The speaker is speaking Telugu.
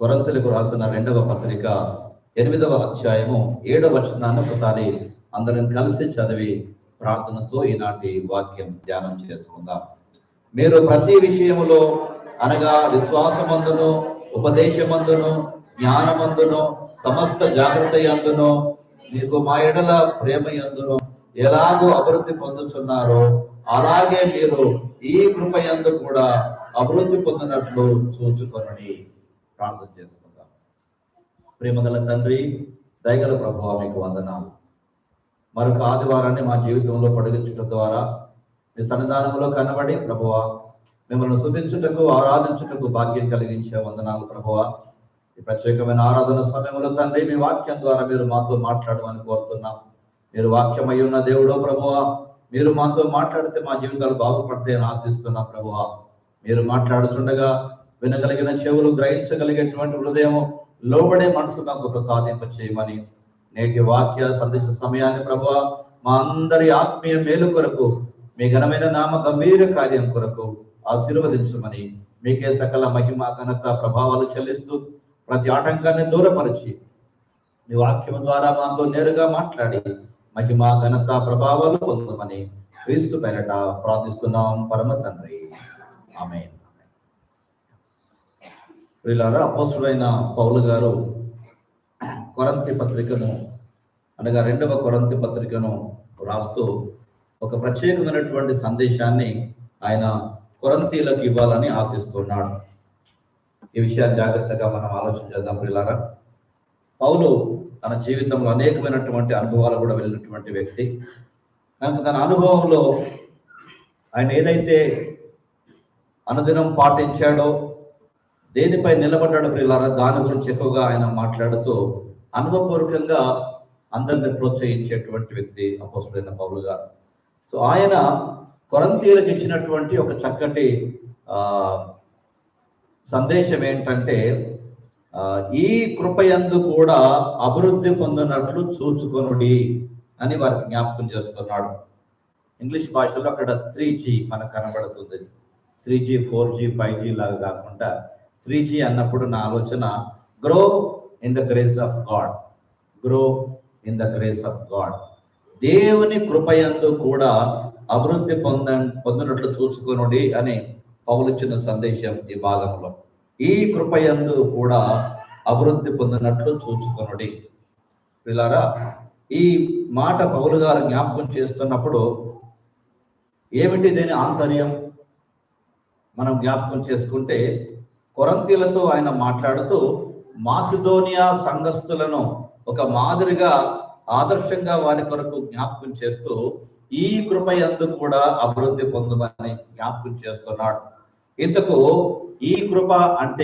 కొరంతులకు రాసిన రెండవ పత్రిక ఎనిమిదవ అధ్యాయము ఏడవ వచనాన్ని ఒకసారి అందరం కలిసి చదివి ప్రార్థనతో ఈనాటి వాక్యం ధ్యానం చేసుకుందాం. మీరు ప్రతి విషయములో అనగా విశ్వాసమందును ఉపదేశమందును జ్ఞానమందును సమస్త జాగ్రత్త ఎందును మీకు మా ఎడల ప్రేమ యందును ఎలాగో అభివృద్ధి పొందుతున్నారో అలాగే మీరు ఈ కృప యందు కూడా అభివృద్ధి పొందినట్లు చూచుకొనడి. ప్రార్థన చేసుకుందాం. ప్రేమగల తండ్రి దయగల ప్రభావ మీకు వందనాలు. మరొక ఆదివారాన్ని మా జీవితంలో పొడిగించడం ద్వారా మీ సన్నిధానంలో కనబడి ప్రభువ మిమ్మల్ని శుతించుటకు ఆరాధించుటకు భాగ్యం కలిగించే వందనాలు ప్రభువ. ఈ ప్రత్యేకమైన ఆరాధన సమయంలో తండ్రి మీ వాక్యం ద్వారా మీరు మాతో మాట్లాడమని కోరుతున్నాం. మీరు వాక్యమై ఉన్న దేవుడో ప్రభువ మీరు మాతో మాట్లాడితే మా జీవితాలు బాగుపడతాయని ఆశిస్తున్నాం ప్రభువ. మీరు మాట్లాడుతుండగా వినగలిగిన చెవులు గ్రహించగలిగేటువంటి హృదయం లోబడే మనసు మాకు ప్రసాదింప చేయమని. నేటి వాక్య సందేశ సమయాన్ని ప్రభు మా అందరి ఆత్మీయ మేలు కొరకు మీ ఘనమైన నామ గంభీర కార్యం కొరకు ఆశీర్వదించమని. మీకే సకల మహిమ ఘనత ప్రభావాలు చెల్లిస్తూ ప్రతి ఆటంకాన్ని దూరపరిచి మీ వాక్యం ద్వారా మాతో నేరుగా మాట్లాడి మహిమ ఘనత ప్రభావాలు పొందమని క్రీస్తు పేరట ప్రార్థిస్తున్నాం. పరమ తండ్రి. ఆమె వీళ్ళారా అపోసుడైన పౌలు గారు కొరంతి పత్రికను అనగా రెండవ కొరంతి పత్రికను రాస్తూ ఒక ప్రత్యేకమైనటువంటి సందేశాన్ని ఆయన కొరంతీలకు ఇవ్వాలని ఆశిస్తున్నాడు. ఈ విషయాన్ని జాగ్రత్తగా మనం ఆలోచన చేద్దాం పిల్లారా పౌలు తన జీవితంలో అనేకమైనటువంటి అనుభవాలు కూడా వెళ్ళినటువంటి వ్యక్తి. కనుక తన అనుభవంలో ఆయన ఏదైతే అనుదినం పాటించాడో దేనిపై నిలబడ్డాడు ప్రియులారా? దాని గురించి ఎక్కువగా ఆయన మాట్లాడుతూ అనుభవపూర్వకంగా అందరిని ప్రోత్సహించేటువంటి వ్యక్తి అపోసుడైన పౌలు గారు. సో ఆయన కొరంతీలకు ఇచ్చినటువంటి ఒక చక్కటి సందేశం ఏంటంటే ఈ కృపయందు కూడా అభివృద్ధి పొందినట్లు చూచుకొనుడి అని వారికి జ్ఞాపకం చేస్తున్నాడు. ఇంగ్లీష్ భాషలో అక్కడ త్రీ జీ మనకు కనబడుతుంది. Three G four G five G లాగా కాకుండా త్రీ జీ అన్నప్పుడు నా ఆలోచన grow in the grace of God grow in the grace of God దేవుని కృపయందు కూడా అభివృద్ధి పొంద పొందినట్లు చూసుకొనుడి అని పౌలిచ్చిన సందేశం ఈ భాగంలో. ఈ కృపయందు కూడా అభివృద్ధి పొందినట్లు చూచుకొనుడి. పిల్లారా ఈ మాట పౌలు గారు జ్ఞాపకం చేస్తున్నప్పుడు ఏమిటి దీని ఆంతర్యం? మనం జ్ఞాపకం చేసుకుంటే కొరంతీలతో ఆయన మాట్లాడుతూ మాసిదోనియా సంఘస్థులను ఒక మాదిరిగా ఆదర్శంగా వారి కొరకు జ్ఞాపకం చేస్తూ ఈ కృప ఎందు కూడా అభివృద్ధి పొందమని జ్ఞాపకం చేస్తున్నాడు. ఇంతకు ఈ కృప అంటే